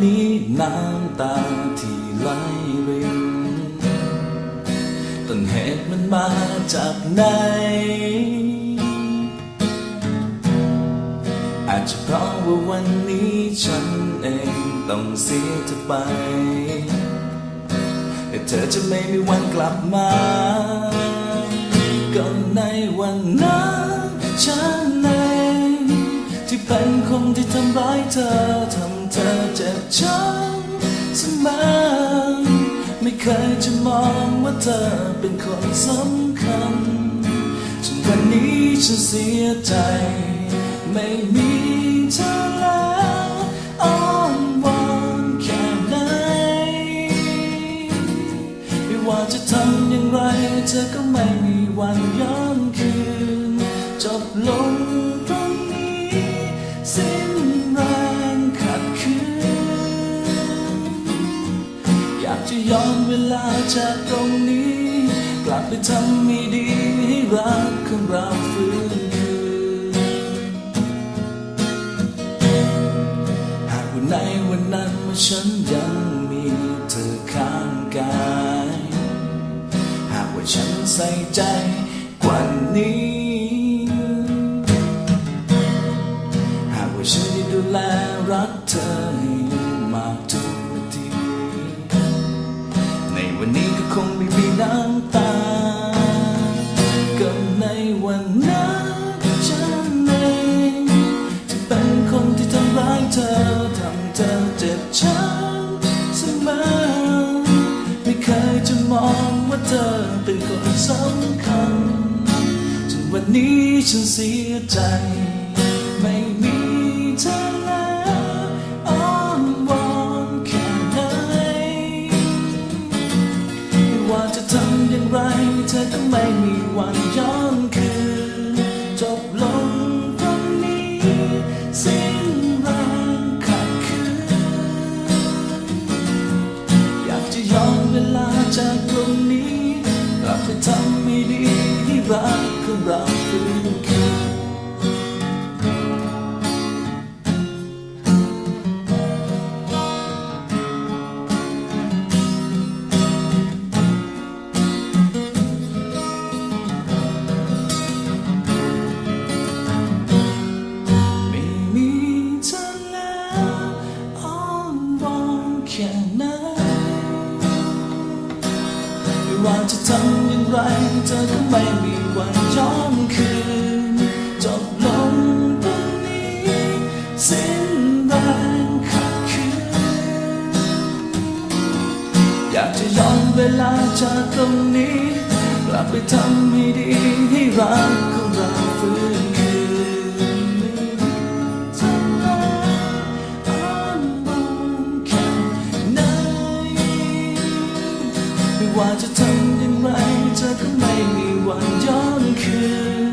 น้ำตาที่ไหลรินต้นเหตุมันมาจากไหน อาจจะเพราะว่าวันนี้ฉันเองต้องเสียเธอไป แต่เธอจะไม่มีวันกลับมาก็ในวันนั้นฉันเองที่เป็นคนที่ทำร้ายเธอทำเธอ เจ็บช้ำเสมอไม่เคยจะมองว่าเธอเป็นคนสำคัญจนวันนี้ฉันเสียใจ ไม่มีเธอแล้วอ้อนวอนแค่ไหนไม่ว่าจะทำอย่างไรเธอก็ไม่มีวันย้อนคืน จบลงตรงนี้ ย้อนเวลาจากตรงนี้ กลับไปทำไม่ดีให้รักของเราฟื้นคืนหากวันในวันนั้นเมื่อฉันยังมีเธอข้างกาย หากว่าฉันใส่ใจกว่านี้ หากว่าฉันได้ดูแลรักเธอให้มาก วันนี้ก็คงไม่มีน้ำตา ก็ในวันนั้นฉันเองที่เป็นคนที่ทำร้ายเธอทำเธอเจ็บช้ำเสมอ ไม่เคยจะมองว่าเธอเป็นคนสำคัญจนวันนี้ฉันเสียใจ ไม่มีวันย้อนคืนจบลงตรงนี้สิ้นแรงขัดคืนอยากจะย้อนเวลาจาก เธอทำไมมีวันย้อนคืนจบลงตรงนี้สิ้นแรงขัดขืนอยากจะย้อนเวลาจากตรงนี้ กลับไปทำไม่ดีให้รักของเราฟื้นคืนว่าจะทำอย่างไร จธอคงไม่มีวันย้อนคืน